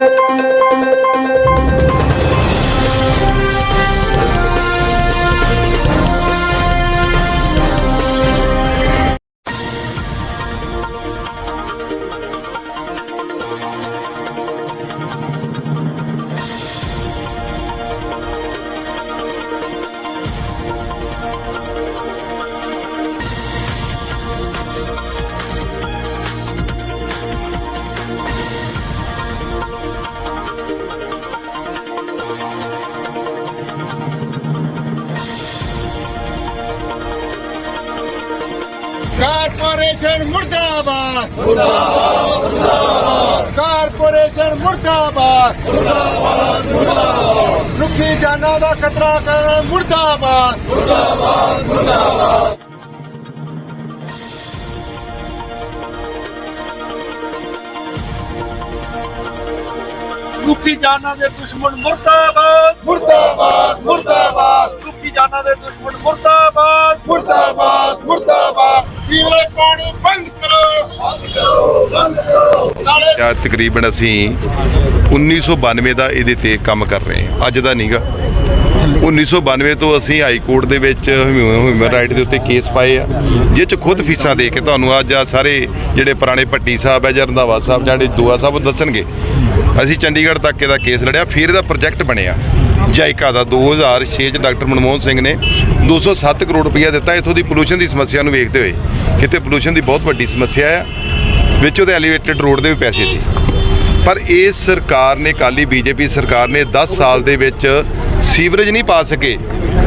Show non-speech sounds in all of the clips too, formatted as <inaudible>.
なんだって! ਮੁਰਦਾਬਾਦ ਮੁਰਦਾਬਾਦ ਮੁਰਦਾਬਾਦ ਕਾਰਪੋਰੇਸ਼ਨ ਮੁਰਦਾਬਾਦ ਮੁਰਦਾਬਾਦ ਮੁਰਦਾਬਾਦ ਲੁਕੀ ਜਾਨਾਂ ਦਾ ਖਤਰਾ ਕਰਨ ਮੁਰਦਾਬਾਦ ਲੁੱਟੀ ਜਾਨਾਂ ਦੇ ਦੁਸ਼ਮਣ ਮੁਰਦਾਬਾਦ ਮੁਰਦਾਬਾਦ ਮੁਰਦਾਬਾਦ ਲੁੱਟੀ ਜਾਨਾਂ ਦੇ ਦੁਸ਼ਮਣ ਮੁਰਦਾਬਾਦ ਮੁਰਦਾਬਾਦ ਮੁਰਦਾਬਾਦ ਸੀਵਰੇਜ ਪਾਣੀ ਬੰਦ ਕਰੋ। ਬੰਦ ਕਰੋ ਬੰਦ ਕਰੋ ਨਾਲੇ ਤਕਰੀਬਨ ਅਸੀਂ 1992 ਦਾ ਇਹਦੇ ਤੇ ਕੰਮ ਕਰ ਰਹੇ ਹਾਂ। ਅੱਜ ਦਾ ਨਹੀਂਗਾ 1992 ਤੋਂ ਅਸੀਂ ਹਾਈ ਕੋਰਟ ਦੇ ਵਿੱਚ ਹਿਊਮਨ ਰਾਈਟ ਦੇ ਉੱਤੇ ਕੇਸ ਪਾਏ ਆ। ਜਿਹ ਚ ਖੁਦ ਫੀਸਾਂ ਦੇ ਕੇ ਤੁਹਾਨੂੰ ਅੱਜ ਆ ਸਾਰੇ ਜਿਹੜੇ ਪੁਰਾਣੇ ਭੱਟੀ ਸਾਹਿਬ ਹੈ ਜਾਂ ਰੰਧਾਵਾ ਸਾਹਿਬ ਜਾਂ ਜਿਹੜੇ ਦੁਆ ਸਾਹਿਬ ਉਹ ਦੱਸਣਗੇ। ਅਸੀਂ ਚੰਡੀਗੜ੍ਹ ਤੱਕ ਇਹਦਾ ਕੇਸ ਲੜਿਆ। ਫਿਰ ਇਹਦਾ ਪ੍ਰੋਜੈਕਟ ਬਣਿਆ। ਜਾਇਕਾ ਦਾ 2006 ਚ ਡਾਕਟਰ ਮਨਮੋਹਨ ਸਿੰਘ ਨੇ 207 ਕਰੋੜ ਰੁਪਇਆ ਦਿੱਤਾ। ਇਥੋਂ ਦੀ ਪੋਲੂਸ਼ਨ ਦੀ ਸਮੱਸਿਆ ਨੂੰ ਵੇਖਦੇ ਹੋਏ ਕਿਤੇ ਪੋਲੂਸ਼ਨ ਦੀ ਬਹੁਤ ਵੱਡੀ ਸਮੱਸਿਆ ਹੈ ਵਿੱਚ ਉਹਦੇ ਐਲੀਵੇਟਡ ਰੋਡ ਦੇ ਵੀ ਪੈਸੇ ਸੀ। ਪਰ ਇਸ ਸਰਕਾਰ ਨੇ ਕਾਲੀ ਬੀਜੇਪੀ ਸਰਕਾਰ ਨੇ 10 ਸਾਲ ਦੇ ਵਿੱਚ ਸੀਵਰੇਜ ਨਹੀਂ ਪਾ ਸਕੇ।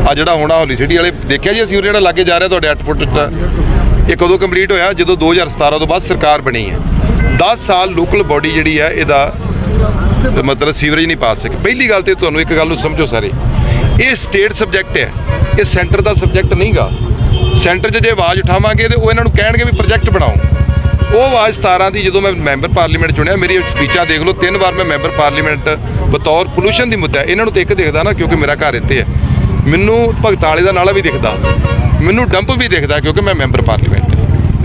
ਆ ਜਿਹੜਾ ਹੋਣਾ ਹੋਲੀ ਸਿਟੀ ਵਾਲੇ ਦੇਖਿਆ ਜੀ ਸੀਵਰੇਜ ਜਿਹੜਾ ਲਾਗੇ ਜਾ ਰਿਹਾ ਤੁਹਾਡੇ 8 ਫੁੱਟ ਦਾ ਇਹ ਕਦੋਂ ਕੰਪਲੀਟ ਹੋਇਆ? ਜਦੋਂ 2017 ਤੋਂ ਬਾਅਦ ਸਰਕਾਰ ਬਣੀ ਹੈ। 10 ਸਾਲ ਲੋਕਲ ਬਾਡੀ ਜਿਹੜੀ ਹੈ, ਇਹਦਾ ਮਤਲਬ ਸੀਵਰੇਜ ਨਹੀਂ ਪਾ ਸਕੇ ਪਹਿਲੀ ਗੱਲ ਤੇ ਤੁਹਾਨੂੰ ਇੱਕ ਗੱਲ ਨੂੰ ਸਮਝੋ ਸਾਰੇ। ਇਹ ਸਟੇਟ ਸਬਜੈਕਟ ਹੈ। ਇਹ ਸੈਂਟਰ ਦਾ ਸਬਜੈਕਟ ਨਹੀਂਗਾ। ਸੈਂਟਰ 'ਚ ਜੇ ਆਵਾਜ਼ ਉਠਾਵਾਂਗੇ ਤੇ ਉਹ ਇਹਨਾਂ ਨੂੰ ਕਹਿਣਗੇ ਵੀ ਪ੍ਰੋਜੈਕਟ ਬਣਾਓ। ਉਹ ਆਵਾਜ਼ 17 ਦੀ ਜਦੋਂ ਮੈਂ ਮੈਂਬਰ ਪਾਰਲੀਮੈਂਟ ਚੁਣਿਆ, ਮੇਰੀ ਸਪੀਚਾਂ ਦੇਖ ਲਓ, ਤਿੰਨ ਵਾਰ ਮੈਂ ਮੈਂਬਰ ਪਾਰਲੀਮੈਂਟ ਬਤੌਰ ਪੋਲੂਸ਼ਨ ਦੀ ਮੁੱਦਾ ਇਹਨਾਂ ਨੂੰ ਤੇ ਇੱਕ ਦਿਖਦਾ ਨਾ, ਕਿਉਂਕਿ ਮੇਰਾ ਘਰ ਇੱਥੇ ਹੈ। ਮੈਨੂੰ ਭਗਤਾਲੇ ਦਾ ਨਾਲਾ ਵੀ ਦਿਖਦਾ। ਮੈਨੂੰ ਡੰਪ ਵੀ ਦਿਖਦਾ ਕਿਉਂਕਿ ਮੈਂ ਮੈਂਬਰ ਪਾਰਲੀਮੈਂਟ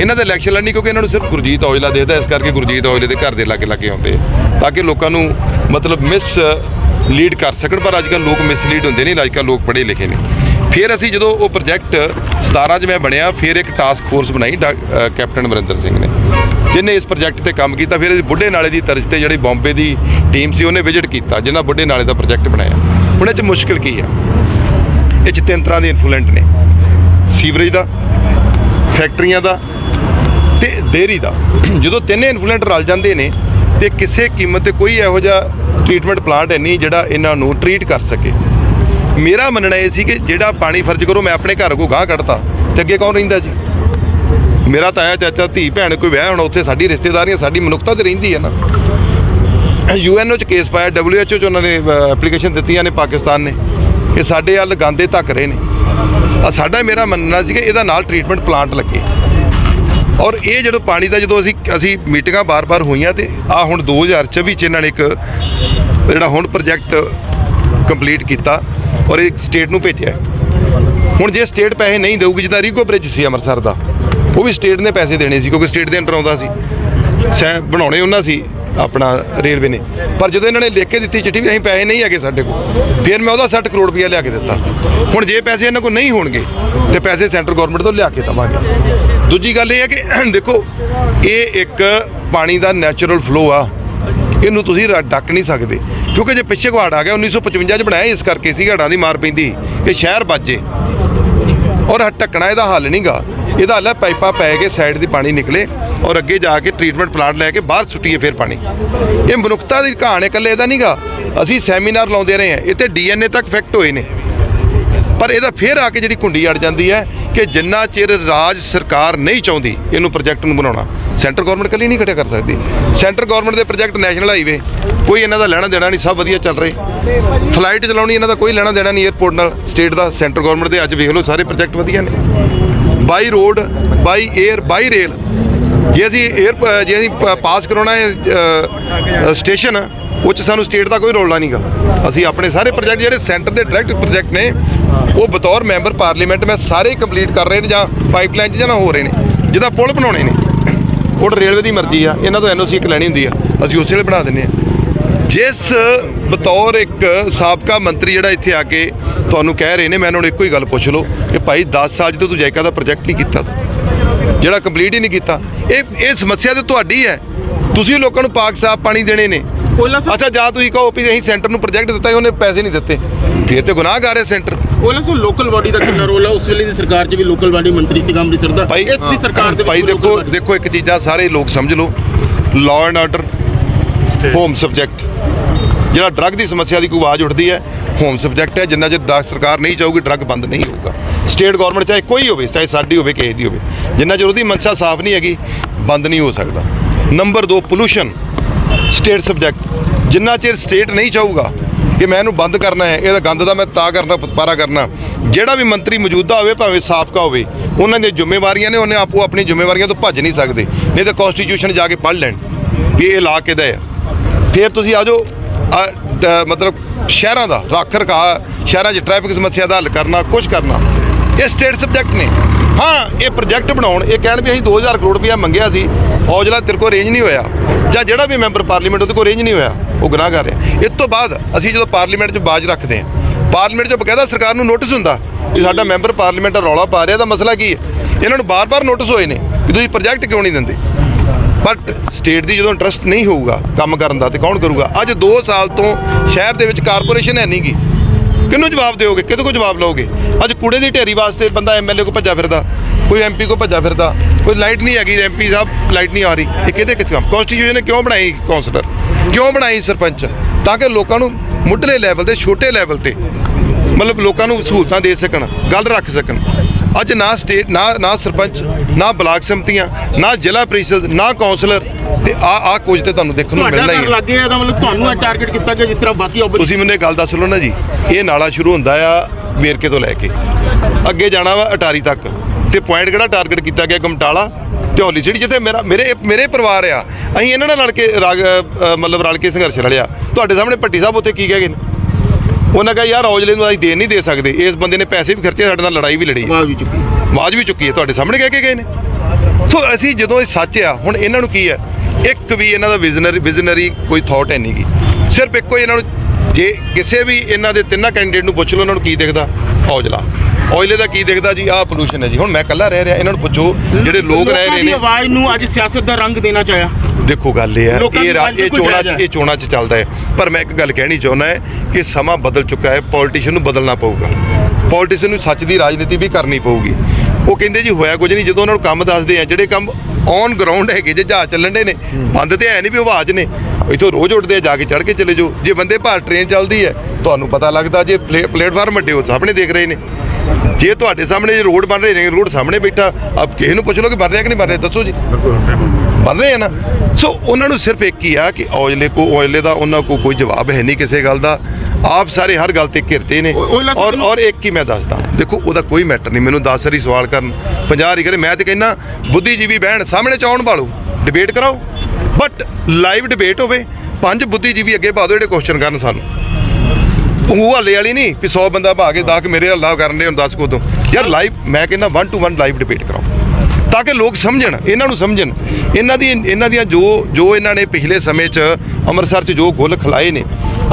ਇਹਨਾਂ ਦਾ ਇਲੈਕਸ਼ਨ ਲੜਨੀ, ਕਿਉਂਕਿ ਇਹਨਾਂ ਨੂੰ ਸਿਰਫ ਗੁਰਜੀਤ ਔਜਲਾ ਦੇਖਦਾ ਇਸ ਕਰਕੇ ਗੁਰਜੀਤ ਔਜਲੇ ਦੇ ਘਰ ਦੇ ਲਾਗੇ ਲਾਗੇ ਆਉਂਦੇ ਤਾਂ ਕਿ ਲੋਕਾਂ ਨੂੰ ਮਤਲਬ ਮਿਸ ਲੀਡ ਕਰ ਸਕਣ, ਪਰ ਅੱਜ ਕੱਲ੍ਹ ਲੋਕ ਮਿਸਲੀਡ ਹੁੰਦੇ ਨੇ, ਅੱਜ ਕੱਲ੍ਹ ਲੋਕ ਪੜ੍ਹੇ ਲਿਖੇ ਨੇ। ਫਿਰ ਅਸੀਂ ਜਦੋਂ ਉਹ ਪ੍ਰੋਜੈਕਟ 17 ਚ ਮੈਂ ਬਣਿਆ, ਫਿਰ ਇੱਕ ਟਾਸਕ ਫੋਰਸ ਬਣਾਈ ਡਾ- ਕੈਪਟਨ ਅਮਰਿੰਦਰ ਸਿੰਘ ਨੇ ਜਿਨੇ ਇਸ ਪ੍ਰੋਜੈਕਟ ਤੇ ਕੰਮ ਕੀਤਾ, ਫਿਰ ਅਸੀਂ ਬੁੱਢੇ ਨਾਲੇ ਦੀ ਤਰਜ਼ ਤੇ ਜਿਹੜੀ ਬੰਬੇ ਦੀ ਟੀਮ ਸੀ, ਉਹਨੇ ਵਿਜ਼ਿਟ ਕੀਤਾ ਜਿਨ੍ਹਾਂ ਬੁੱਢੇ ਨਾਲੇ ਦਾ ਪ੍ਰੋਜੈਕਟ ਬਣਾਇਆ। ਹੁਣ ਇਹ ਚ ਮੁਸ਼ਕਲ ਕੀ ਆ? ਇਹ ਚ ਤਿੰਨ ਤਰ੍ਹਾਂ ਦੇ ਇਨਫਲੂਐਂਟ ਨੇ। ਸੀਵਰੇਜ ਦਾ, ਫੈਕਟਰੀਆਂ ਦਾ ਤੇ ਡੇਅਰੀ ਦਾ। ਜਦੋਂ ਤਿੰਨੇ ਇਨਫਲੂਐਂਟ ਰਲ ਜਾਂਦੇ ਨੇ, ਤੇ ਕਿਸੇ ਕੀਮਤ ਤੇ ਕੋਈ ਇਹੋ ਜਿਹਾ ਟ੍ਰੀਟਮੈਂਟ ਪਲਾਂਟ ਹੈ ਨਹੀਂ ਜਿਹੜਾ ਇਹਨਾਂ ਨੂੰ ਟ੍ਰੀਟ ਕਰ ਸਕੇ। ਮੇਰਾ ਮੰਨਣਾ ਇਹ ਸੀ ਕਿ ਜਿਹੜਾ ਪਾਣੀ ਫਰਜ਼ ਕਰੋ, ਮੈਂ ਆਪਣੇ ਘਰ ਕੋ ਗਾਹ ਕੱਢਤਾ, ਤੇ ਅੱਗੇ ਕੌਣ ਰਹਿੰਦਾ ਜੀ? ਮੇਰਾ ਤਾਇਆ ਚਾਚਾ, ਧੀ, ਭੈਣ, ਕੋਈ ਵਿਆਹ ਹੋਣਾ, ਉੱਥੇ ਸਾਡੀ ਰਿਸ਼ਤੇਦਾਰੀਆਂ, ਸਾਡੀ ਮਨੁੱਖਤਾ ਤੇ ਰਹਿੰਦੀ ਹੈ ਨਾ। ਯੂਐਨਓ ਚ ਕੇਸ ਪਾਇਆ ਡਬਲਯੂਐਚਓ ਚ ਉਹਨਾਂ ਨੇ ਐਪਲੀਕੇਸ਼ਨ ਦਿੱਤੀਆਂ ਨੇ ਪਾਕਿਸਤਾਨ ਨੇ। ਇਹ ਸਾਡੇ ਵੱਲ ਗਾਂਦੇ ਧੱਕ ਰਹੇ ਨੇ। ਆ ਸਾਡਾ ਮੇਰਾ ਮੰਨਣਾ ਸੀ ਕਿ ਇਹਦਾ ਨਾਲ ਟ੍ਰੀਟਮੈਂਟ ਪਲਾਂਟ ਲੱਗੇ। ਔਰ ਇਹ ਜਦੋਂ ਪਾਣੀ ਦਾ ਜਦੋਂ ਅਸੀਂ ਅਸੀਂ ਮੀਟਿੰਗਾਂ ਬਾਰ-ਬਾਰ ਹੋਈਆਂ ਤੇ ਆ ਹੁਣ 2024 ਚ ਇਹਨਾਂ ਨੇ ਇੱਕ ਜਿਹੜਾ ਹੁਣ ਪ੍ਰੋਜੈਕਟ ਕੰਪਲੀਟ ਕੀਤਾ ਔਰ ਇਹ ਸਟੇਟ ਨੂੰ ਭੇਜਿਆ ਹੁਣ ਜੇ ਸਟੇਟ ਪੈਸੇ ਨਹੀਂ ਦੇਊਗੀ, ਜਿੱਦਾਂ ਰੀਗੋ ਬ੍ਰਿਜ ਸੀ ਅੰਮ੍ਰਿਤਸਰ ਦਾ, ਉਹ ਵੀ ਸਟੇਟ ਨੇ ਪੈਸੇ ਦੇਣੇ ਸੀ ਕਿਉਂਕਿ ਸਟੇਟ ਦੇ ਅੰਡਰ ਆਉਂਦਾ ਸੀ, ਸੈ ਬਣਾਉਣੇ ਉਹਨਾਂ ਸੀ। ਆਪਣਾ ਰੇਲਵੇ ਨੇ। ਪਰ ਜਦੋਂ ਇਹਨਾਂ ਨੇ ਲਿਖ ਕੇ ਦਿੱਤੀ ਚਿੱਠੀ ਵੀ ਅਸੀਂ ਪੈਸੇ ਨਹੀਂ ਹੈਗੇ ਸਾਡੇ ਕੋਲ, ਫਿਰ ਮੈਂ ਉਹਦਾ 60 ਕਰੋੜ ਰੁਪਇਆ ਲਿਆ ਕੇ ਦਿੱਤਾ। ਹੁਣ ਜੇ ਪੈਸੇ ਇਹਨਾਂ ਕੋਲ ਨਹੀਂ ਹੋਣਗੇ, ਤੇ ਪੈਸੇ ਸੈਂਟਰ ਗਵਰਨਮੈਂਟ ਤੋਂ ਲਿਆ ਕੇ ਦਵਾਂਗੇ। ਦੂਜੀ ਗੱਲ ਇਹ ਹੈ ਕਿ <clears throat> ਦੇਖੋ, ਇਹ ਇੱਕ ਪਾਣੀ ਦਾ ਨੈਚੁਰਲ ਫਲੋ ਆ। ਇਹਨੂੰ ਤੁਸੀਂ ਰ- ਡੱਕ ਨਹੀਂ ਸਕਦੇ। ਕਿਉਂਕਿ ਜੇ ਪਿੱਛੇ ਕੁ ਆ ਗਿਆ 1955 ਚ ਬਣਾਇਆ ਇਸ ਕਰਕੇ ਸੀ ਹੜ੍ਹਾਂ ਦੀ ਮਾਰ ਪੈਂਦੀ। ਇਹ ਸ਼ਹਿਰ ਵੱਜੇ। ਔਰ ਢੱਕਣਾ ਇਹਦਾ ਹੱਲ ਨਹੀਂਗਾ ਇਹਦਾ ਹੱਲ ਹੈ, ਪਾਈਪਾਂ ਪੈ ਕੇ ਸਾਈਡ ਦੀ ਪਾਣੀ ਨਿਕਲੇ। ਔਰ ਅੱਗੇ ਜਾ ਕੇ ਟ੍ਰੀਟਮੈਂਟ ਪਲਾਂਟ ਲੈ ਕੇ ਬਾਹਰ ਸੁੱਟੀਏ ਫਿਰ ਪਾਣੀ। ਇਹ ਮਨੁੱਖਤਾ ਦੀ ਕਹਾਣੀ ਇਕੱਲੇ ਇਹਦਾ ਨਹੀਂਗਾ ਅਸੀਂ ਸੈਮੀਨਾਰ ਲਾਉਂਦੇ ਰਹੇ ਹਾਂ ਇਹ ਇੱਥੇ ਡੀਐਨਏ ਤੱਕ ਫੈਕਟ ਹੋਏ ਨੇ। ਪਰ ਇਹਦਾ ਫੇਰ ਆ ਕੇ ਜਿਹੜੀ ਕੁੰਡੀ ਅੜ ਜਾਂਦੀ ਹੈ ਕਿ ਜਿੰਨਾ ਚਿਰ ਰਾਜ ਸਰਕਾਰ ਨਹੀਂ ਚਾਹੁੰਦੀ ਇਹਨੂੰ ਪ੍ਰੋਜੈਕਟ ਨੂੰ ਬਣਾਉਣਾ ਸੈਂਟਰ ਗਵਰਨਮੈਂਟ ਕੱਲੀ ਨਹੀਂ ਖੜਿਆ ਕਰ ਸਕਦੀ। ਸੈਂਟਰ ਗਵਰਨਮੈਂਟ ਦੇ ਪ੍ਰੋਜੈਕਟ ਨੈਸ਼ਨਲ ਹਾਈਵੇ ਕੋਈ ਇਹਨਾਂ ਦਾ ਲੈਣਾ ਦੇਣਾ ਨਹੀਂ, ਸਭ ਵਧੀਆ ਚੱਲ ਰਹੇ। ਫਲਾਈਟ ਚਲਾਉਣੀ, ਇਹਨਾਂ ਦਾ ਕੋਈ ਲੈਣਾ ਦੇਣਾ ਨਹੀਂ 에ਅਰਪੋਰਟ ਨਾਲ ਸਟੇਟ ਦਾ ਸੈਂਟਰ ਗਵਰਨਮੈਂਟ ਦੇ, ਅੱਜ ਵੇਖ ਲਓ, ਸਾਰੇ ਪ੍ਰੋਜੈਕਟ ਵਧੀਆ ਨੇ। By road by air by rail ਜੇ ਅਸੀਂ 에ਅਰ ਜੇ ਅਸੀਂ ਪਾਸ ਕਰਾਉਣਾ ਹੈ ਸਟੇਸ਼ਨ ਉਹ 'ਚ ਸਾਨੂੰ ਸਟੇਟ ਦਾ ਕੋਈ ਰੋਲ ਨਹੀਂਗਾ ਅਸੀਂ ਆਪਣੇ ਸਾਰੇ ਪ੍ਰੋਜੈਕਟ ਜਿਹੜੇ ਸੈਂਟਰ ਦੇ ਡਾਇਰੈਕਟ ਪ੍ਰੋਜੈਕਟ ਨੇ, ਉਹ ਬਤੌਰ ਮੈਂਬਰ ਪਾਰਲੀਮੈਂਟ ਮੈਂ ਸਾਰੇ ਕੰਪਲੀਟ ਕਰ ਰਹੇ ਨੇ ਜਾਂ ਪਾਈਪਲਾਈਨ 'ਚ ਜਾਂ ਨਾ ਹੋ ਰਹੇ ਨੇ। ਜਿਹਦਾ ਪੁਲ ਬਣਾਉਣੇ ਨੇ, ਉਹ ਰੇਲਵੇ ਦੀ ਮਰਜ਼ੀ ਆ, ਇਹਨਾਂ ਤੋਂ ਐਨਓਸੀ ਇੱਕ ਲੈਣੀ ਹੁੰਦੀ ਆ, ਅਸੀਂ ਉਸੇ ਵੇਲੇ ਬਣਾ ਦਿੰਨੇ ਆ। ਜਿਸ ਬਤੌਰ ਇੱਕ ਸਾਬਕਾ ਮੰਤਰੀ ਜਿਹੜਾ ਇੱਥੇ ਆ ਕੇ ਤੁਹਾਨੂੰ ਕਹਿ ਰਹੇ ਨੇ, ਮੈਂ ਉਹਨਾਂ ਨੂੰ ਇੱਕੋ ਹੀ ਗੱਲ ਪੁੱਛ ਲਓ ਕਿ ਭਾਈ 10 ਸਾਲ ਤੋਂ ਤੂੰ ਜੈਕਾ ਦਾ ਪ੍ਰੋਜੈਕਟ ਨਹੀਂ ਕੀਤਾ। ਜਿਹੜਾ ਕੰਪਲੀਟ ਹੀ ਨਹੀਂ ਕੀਤਾ। ਇਹ ਇਹ ਸਮੱਸਿਆ ਤੇ ਤੁਹਾਡੀ ਹੈ। ਤੁਸੀਂ ਲੋਕਾਂ ਨੂੰ ਪਾਕ ਸਾਫ਼ ਪਾਣੀ ਦੇਣੇ ਨੇ। ਅੱਛਾ ਜਾਂ ਤੁਸੀਂ ਕਹੋ ਵੀ ਅਸੀਂ ਸੈਂਟਰ ਨੂੰ ਪ੍ਰੋਜੈਕਟ ਦਿੱਤਾ ਸੀ ਉਹਨੇ ਪੈਸੇ ਨਹੀਂ ਦਿੱਤੇ। ਫਿਰ ਤੇ ਗੁਨਾਹਗਾਰ ਹੈ ਸੈਂਟਰ। ਓਲਾ ਸਰ ਲੋਕਲ ਬਾਡੀ ਦਾ ਕਿੰਨਾ ਰੋਲ ਹੈ ਉਸ ਵੇਲੇ ਦੀ ਸਰਕਾਰ 'ਚ ਵੀ ਲੋਕਲ ਬਾਡੀ ਮੰਤਰੀ ਸੀ ਅੰਮ੍ਰਿਤਸਰ ਦਾ। ਭਾਈ ਇਸ ਦੀ ਸਰਕਾਰ ਦੇ ਭਾਈ ਦੇਖੋ ਦੇਖੋ ਇੱਕ ਚੀਜ਼ਾਂ ਸਾਰੇ ਲੋਕ ਸਮਝ ਲਓ। Law and order home subject ਜਿਹੜਾ ਡਰੱਗ ਦੀ ਸਮੱਸਿਆ ਦੀ ਕੋਈ ਆਵਾਜ਼ ਉੱਠਦੀ ਹੈ ਹੋਮ ਸਬਜੈਕਟ ਹੈ। ਜਿੰਨਾ ਚਿਰ ਸਰਕਾਰ ਨਹੀਂ ਚਾਹੂਗੀ ਡਰੱਗ ਬੰਦ ਨਹੀਂ ਹੋਊਗਾ। ਸਟੇਟ ਗਵਰਨਮੈਂਟ ਚਾਹੇ ਕੋਈ ਹੋਵੇ ਚਾਹੇ ਸਾਡੀ ਹੋਵੇ ਕਿਸੇ ਦੀ ਹੋਵੇ। ਜਿੰਨਾ ਚਿਰ ਉਹਦੀ ਮਨਸ਼ਾ ਸਾਫ਼ ਨਹੀਂ ਹੈਗੀ, ਬੰਦ ਨਹੀਂ ਹੋ ਸਕਦਾ। ਨੰਬਰ 2 ਪੋਲੂਸ਼ਨ ਸਟੇਟ ਸਬਜੈਕਟ ਜਿੰਨਾ ਚਿਰ ਸਟੇਟ ਨਹੀਂ ਚਾਹੂਗਾ ਕਿ ਮੈਂ ਇਹਨੂੰ ਬੰਦ ਕਰਨਾ ਹੈ, ਇਹਦਾ ਗੰਦ ਦਾ ਮੈਂ ਤਾਂ ਕਰਨਾ ਪਾਰਾ ਕਰਨਾ, ਜਿਹੜਾ ਵੀ ਮੰਤਰੀ ਮੌਜੂਦਾ ਹੋਵੇ, ਭਾਵੇਂ ਸਾਬਕਾ ਹੋਵੇ, ਉਹਨਾਂ ਦੀਆਂ ਜ਼ਿੰਮੇਵਾਰੀਆਂ ਨੇ, ਉਹਨੇ ਆਪੋ ਆਪਣੀ ਜ਼ਿੰਮੇਵਾਰੀਆਂ ਤੋਂ ਭੱਜ ਨਹੀਂ ਸਕਦੇ। ਨਹੀਂ ਤਾਂ ਕਨਸਟੀਟਿਊਸ਼ਨ ਜਾ ਕੇ ਪੜ੍ਹ ਲੈਣ ਕਿ ਇਹ ਲਾ ਕਿਹਦਾ ਹੈ ਫਿਰ ਤੁਸੀਂ ਆ ਜਾਓ ਮਤਲਬ ਸ਼ਹਿਰਾਂ ਦਾ, ਰੱਖ ਰਖਾਅ ਸ਼ਹਿਰਾਂ 'ਚ ਟ੍ਰੈਫਿਕ ਸਮੱਸਿਆ ਦਾ ਹੱਲ ਕਰਨਾ ਕੁਝ ਕਰਨਾ। ਇਹ ਸਟੇਟ ਸਬਜੈਕਟ ਨੇ। ਹਾਂ, ਇਹ ਪ੍ਰੋਜੈਕਟ ਬਣਾਉਣ, ਇਹ ਕਹਿਣ ਵੀ ਅਸੀਂ 2000 ਕਰੋੜ ਰੁਪਇਆ ਮੰਗਿਆ ਸੀ, ਔਜਲਾ ਤੇਰੇ ਕੋਲ ਰੇਂਜ ਨਹੀਂ ਹੋਇਆ। ਜਾਂ ਜਿਹੜਾ ਵੀ ਮੈਂਬਰ ਪਾਰਲੀਮੈਂਟ ਉਹਦੇ ਕੋਲ ਰੇਂਜ ਨਹੀਂ ਹੋਇਆ, ਉਹ ਗੁਨਾਹ ਕਰ ਰਿਹਾ। ਇਸ ਤੋਂ ਬਾਅਦ ਅਸੀਂ ਜਦੋਂ ਪਾਰਲੀਮੈਂਟ 'ਚ ਬਾਜ ਰੱਖਦੇ ਹਾਂ ਪਾਰਲੀਮੈਂਟ 'ਚ ਬਕਾਇਦਾ ਸਰਕਾਰ ਨੂੰ ਨੋਟਿਸ ਹੁੰਦਾ ਵੀ ਸਾਡਾ ਮੈਂਬਰ ਪਾਰਲੀਮੈਂਟ ਦਾ ਰੌਲਾ ਪਾ ਰਿਹਾ ਦਾ ਮਸਲਾ ਕੀ ਹੈ? ਇਹਨਾਂ ਨੂੰ ਬਾਰ-ਬਾਰ ਨੋਟਿਸ ਹੋਏ ਨੇ ਕਿ ਤੁਸੀਂ ਪ੍ਰੋਜੈਕਟ ਕਿਉਂ ਨਹੀਂ ਦਿੰਦੇ? ਬਟ ਸਟੇਟ ਦੀ ਜਦੋਂ ਇੰਟਰਸਟ ਨਹੀਂ ਹੋਊਗਾ ਕੰਮ ਕਰਨ ਦਾ, ਤੇ ਕੌਣ ਕਰੂਗਾ? ਅੱਜ 2 ਸਾਲ ਤੋਂ ਸ਼ਹਿਰ ਦੇ ਵਿੱਚ ਕਾਰਪੋਰੇਸ਼ਨ ਹੈ ਨਹੀਂਗੀ ਕਿਹਨੂੰ ਜਵਾਬ ਦਿਓਗੇ? ਕਿਹਦੇ ਕੋਲ ਜਵਾਬ ਲਓਗੇ? ਅੱਜ ਕੂੜੇ ਦੀ ਢੇਰੀ ਵਾਸਤੇ ਬੰਦਾ ਐਮਐਲਏ ਕੋ ਭੱਜਾ ਫਿਰਦਾ, ਕੋਈ ਐਮਪੀ ਕੋ ਭੱਜਾ ਫਿਰਦਾ, ਕੋਈ ਲਾਈਟ ਨਹੀਂ ਹੈਗੀ ਐਮਪੀ ਸਾਹਿਬ, ਲਾਈਟ ਨਹੀਂ ਆ ਰਹੀ। ਇਹ ਕਿਹਦੇ ਕਿਸ ਕੰਮ? ਕਨਸਟੀਟਿਊਸ਼ਨ ਨੇ ਕਿਉਂ ਬਣਾਈ ਕਾਉਂਸਲਰ ਕਿਉਂ ਬਣਾਈ ਸਰਪੰਚ? ਤਾਂ ਕਿ ਲੋਕਾਂ ਨੂੰ ਮੁੱਢਲੇ ਲੈਵਲ ਤੇ, ਛੋਟੇ ਲੈਵਲ ਤੇ, ਮਤਲਬ ਲੋਕਾਂ ਨੂੰ ਸਹੂਲਤਾਂ ਦੇ ਸਕਣ, ਗੱਲ ਰੱਖ ਸਕਣ। ਅੱਜ ਨਾ ਸਟੇਟ ਨਾ ਨਾ ਸਰਪੰਚ, ਨਾ ਬਲਾਕ ਸਮਤੀਆਂ, ਨਾ ਜ਼ਿਲ੍ਹਾ ਪਰਿਸ਼ਦ, ਨਾ ਕਾਉਂਸਲਰ ਤੇ ਆ ਆ ਕੁਝ ਤੇ ਤੁਹਾਨੂੰ ਦੇਖਣ ਨੂੰ ਮਿਲਣਾ ਹੀ ਹੈ। ਲੱਗੇ ਇਹਦਾ ਮਤਲਬ ਤੁਹਾਨੂੰ ਟਾਰਗੇਟ ਕੀਤਾ ਗਿਆ ਜਿਸ ਤਰ੍ਹਾਂ ਬਾਕੀ opposition- ਤੁਸੀਂ ਮੈਨੂੰ ਇਹ ਗੱਲ ਦੱਸ ਲਓ ਨਾ ਜੀ ਇਹ ਨਾਲਾ ਸ਼ੁਰੂ ਹੁੰਦਾ ਆ ਵੇਰਕੇ ਤੋਂ ਲੈ ਕੇ। ਅੱਗੇ ਜਾਣਾ ਵਾ ਅਟਾਰੀ ਤੱਕ। ਤੇ ਪੁਆਇੰਟ ਕਿਹੜਾ ਟਾਰਗੇਟ ਕੀਤਾ ਗਿਆ ਗਮਟਾਲਾ? ਤੇ ਹੌਲੀ ਸਿਟੀ ਜਿੱਥੇ ਮੇਰਾ ਮੇਰੇ ਮੇਰੇ ਪਰਿਵਾਰ ਆ। ਅਸੀਂ ਇਹਨਾਂ ਨਾਲ ਰਲ ਕੇ ਰਾਗ- ਅ, ਮਤਲਬ ਰਲ ਕੇ ਸੰਘਰਸ਼ ਲੜਿਆ। ਤੁਹਾਡੇ ਸਾਹਮਣੇ ਭੱਟੀ ਸਾਹਿਬ ਉੱਥੇ ਕੀ ਕਹਿ ਗਏ ਨੇ? ਉਹਨਾਂ ਕਹਾ ਯਾਰ ਔਜਲੇ ਨੂੰ ਅਸੀਂ ਦੇ ਨਹੀਂ ਦੇ ਸਕਦੇ। ਇਸ ਬੰਦੇ ਨੇ ਪੈਸੇ ਵੀ ਖਰਚੇ ਸਾਡੇ ਨਾਲ ਲੜਾਈ ਵੀ ਲੜੀ। ਹੈ। ਆਵਾਜ਼ ਵੀ ਚੁੱਕੀ। ਆਵਾਜ਼ ਵੀ ਚੁੱਕੀ ਹੈ। ਤੁਹਾਡੇ ਸਾਹਮਣੇ ਕਹਿ ਕੇ ਗਏ ਨੇ? ਸੋ ਅਸੀਂ ਜਦੋਂ ਇਹ ਸੱਚ ਆ ਹੁਣ ਇਹਨਾਂ ਨੂੰ ਕੀ ਹੈ? ਇੱਕ ਵੀ ਇਹਨਾਂ ਦਾ ਵਿਜ਼ਨਰੀ ਵਿਜ਼ਨਰੀ ਕੋਈ ਥਾਟ ਹੈ ਨਹੀਂਗੀ ਸਿਰਫ ਇੱਕੋ ਹੀ ਇਹਨਾਂ ਨੂੰ ਜੇ ਕਿਸੇ ਵੀ ਇਹਨਾਂ ਦੇ ਤਿੰਨਾਂ ਕੈਂਡੀਡੇਟ ਨੂੰ ਪੁੱਛ ਲਓ ਉਹਨਾਂ ਨੂੰ ਕੀ ਦਿਖਦਾ? ਔਜਲਾ। ਔਜਲੇ ਦਾ ਕੀ ਦਿਖਦਾ ਜੀ? ਆਹ ਪੋਲੂਸ਼ਨ ਹੈ ਜੀ। ਹੁਣ ਮੈਂ ਇਕੱਲਾ ਰਹਿ ਰਿਹਾ ਇਹਨਾਂ ਨੂੰ ਪੁੱਛੋ ਜਿਹੜੇ ਲੋਕ ਰਹਿ ਰਹੇ ਨੇ। ਆਵਾਜ਼ ਨੂੰ ਅੱਜ ਸਿਆਸਤ ਦਾ ਰੰਗ ਦੇਣਾ ਚਾਹਿਆ। ਦੇਖੋ ਗੱਲ ਇਹ ਹੈ ਇਹ ਰਾ- ਆਵਾਜ਼ ਇਹ ਚੋਣਾਂ 'ਚ। ਇਹ ਚੋਣਾਂ 'ਚ ਚੱਲਦਾ ਹੈ। ਪਰ ਮੈਂ ਇੱਕ ਗੱਲ ਕਹਿਣੀ ਚਾਹੁੰਦਾ ਹੈ ਕਿ ਸਮਾਂ ਬਦਲ ਚੁੱਕਾ ਹੈ ਪੋਲੀਟੀਸ਼ੀਅਨ ਨੂੰ ਬਦਲਣਾ ਪਊਗਾ। ਪੋਲੀਟੀਸ਼ੀਅਨ ਨੂੰ ਸੱਚ ਦੀ ਰਾਜਨੀਤੀ ਵੀ ਕਰਨੀ ਪਊਗੀ। ਉਹ ਕਹਿੰਦੇ ਜੀ ਹੋਇਆ ਕੁਝ ਨਹੀਂ ਜਦੋਂ ਉਹਨਾਂ ਨੂੰ ਕੰਮ ਦੱਸਦੇ ਆ ਜਿਹੜੇ ਕੰਮ ਔਨ ਗਰਾਊਂਡ ਹੈਗੇ ਜੇ ਜਹਾਜ਼ ਚੱਲਣ ਦੇ ਨੇ ਬੰਦ ਤੇ ਹੈ ਨਹੀਂ ਵੀ ਆਵਾਜ਼ ਨੇ। ਇੱਥੋਂ ਰੋਜ਼ ਉੱਠਦੇ ਆ ਜਾ ਕੇ ਚੜ੍ਹ ਕੇ ਚਲੇ ਜਾਓ। ਜੇ ਬੰਦੇ ਭਾਰ ਟ੍ਰੇਨ ਚੱਲਦੀ ਹੈ ਤੁਹਾਨੂੰ ਪਤਾ ਲੱਗਦਾ ਜੇ ਪਲੇ- ਪਲੇਟਫਾਰਮ ਵੱਡੇ ਉਹ ਸਾਹਮਣੇ ਦੇਖ ਰਹੇ ਨੇ। ਜੇ ਤੁਹਾਡੇ ਸਾਹਮਣੇ ਜੇ ਰੋਡ ਬਣ ਰਹੇ ਨੇ ਰੋਡ ਸਾਹਮਣੇ ਬੈਠਾ ਆਪ ਕਿਸੇ ਨੂੰ ਪੁੱਛ ਲਓ ਕਿ ਬਣ ਰਿਹਾ ਕਿ ਨਹੀਂ ਬਣ ਰਿਹਾ ਦੱਸੋ ਜੀ। ਬਣ ਰਹੇ ਆ ਨਾ। ਸੋ ਉਹਨਾਂ ਨੂੰ ਸਿਰਫ ਇੱਕ ਹੀ ਆ ਕਿ ਔਜਲੇ ਕੋ ਔਜਲੇ ਦਾ ਉਹਨਾਂ ਕੋ ਕੋਈ ਜਵਾਬ ਹੈ ਨਹੀਂ ਕਿਸੇ ਗੱਲ ਦਾ। ਆਪ ਸਾਰੇ ਹਰ ਗੱਲ ਤੇ ਘਿਰਦੇ ਨੇ। ਔਰ ਔਰ ਇੱਕ ਹੀ ਮੈਂ ਦੱਸਦਾ? ਦੇਖੋ ਉਹਦਾ ਕੋਈ ਮੈਟਰ ਨਹੀਂ। ਮੈਨੂੰ 10 ਵਾਰੀ ਸਵਾਲ ਕਰਨ। 50 ਵਾਰੀ ਕਰੇ। ਮੈਂ ਤੇ ਕਹਿੰਦਾ ਬੁੱਧੀਜੀਵੀ ਬਹਿਣ ਸਾਹਮਣੇ ਚਾਉਣ ਭਾਲੋ ਡਿਬੇਟ ਕਰਾਓ। ਬਟ ਲਾਈਵ ਡਿਬੇਟ ਹੋਵੇ ਪੰਜ ਬੁੱਧੀਜੀਵੀ ਅੱਗੇ ਪਾ ਦਿਓ ਜਿਹੜੇ ਕੁਐਸਚਨ ਕਰਨ ਸਾਨੂੰ। ਉਹ ਹੱਲੇ ਵਾਲੀ ਨਹੀਂ ਵੀ 100 ਬੰਦਾ ਭਾ ਕੇ 10 ਮੇਰੇ ਹੱਲਾ ਕਰਨ ਦੇ ਹੁਣ 10 ਕੋਦੋਂ ਯਾਰ ਲਾਈਵ ਮੈਂ ਕਹਿੰਦਾ 1 ਟੂ 1 ਲਾਈਵ ਡਿਬੇਟ ਕਰਾਓ। ਤਾਂ ਕਿ ਲੋਕ ਸਮਝਣ ਇਹਨਾਂ ਨੂੰ ਸਮਝਣ। ਇਹਨਾਂ ਦੀ ਇਹਨਾਂ ਦੀਆਂ ਜੋ ਜੋ ਇਹਨਾਂ ਨੇ ਪਿਛਲੇ ਸਮੇਂ 'ਚ ਅੰਮ੍ਰਿਤਸਰ 'ਚ ਜੋ ਗੁੱਲ ਖਲਾਏ ਨੇ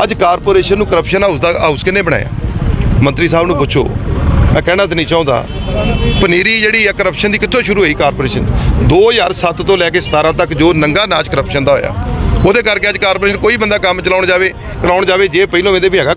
ਅੱਜ ਕਾਰਪੋਰੇਸ਼ਨ ਨੂੰ ਕਰਪਸ਼ਨ ਹਾਊਸ ਦਾ ਹਾਊਸ ਕਿਹਨੇ ਬਣਾਇਆ? ਮੰਤਰੀ ਸਾਹਿਬ ਨੂੰ ਪੁੱਛੋ। ਮੈਂ ਕਹਿਣਾ ਤੇ ਨਹੀਂ ਚਾਹੁੰਦਾ। ਪਨੀਰੀ ਜਿਹੜੀ ਆ ਕਰਪਸ਼ਨ ਦੀ ਕਿੱਥੋਂ ਸ਼ੁਰੂ ਹੋਈ ਕਾਰਪੋਰੇਸ਼ਨ? 2007 ਤੋਂ ਲੈ ਕੇ 17 ਤੱਕ ਜੋ ਨੰਗਾ ਨਾਚ ਕਰਪਸ਼ਨ ਦਾ ਹੋਇਆ, ਉਹਦੇ ਕਰਕੇ ਅੱਜ ਕਾਰਪੋਰੇਸ਼ਨ ਕੋਈ ਬੰਦਾ ਕੰਮ ਚਲਾਉਣ ਜਾਵੇ, ਕਰਾਉਣ ਜਾਵੇ, ਜੇ ਪਹਿਲੋਂ ਇਹਦੇ ਵੀ ਹੈਗਾ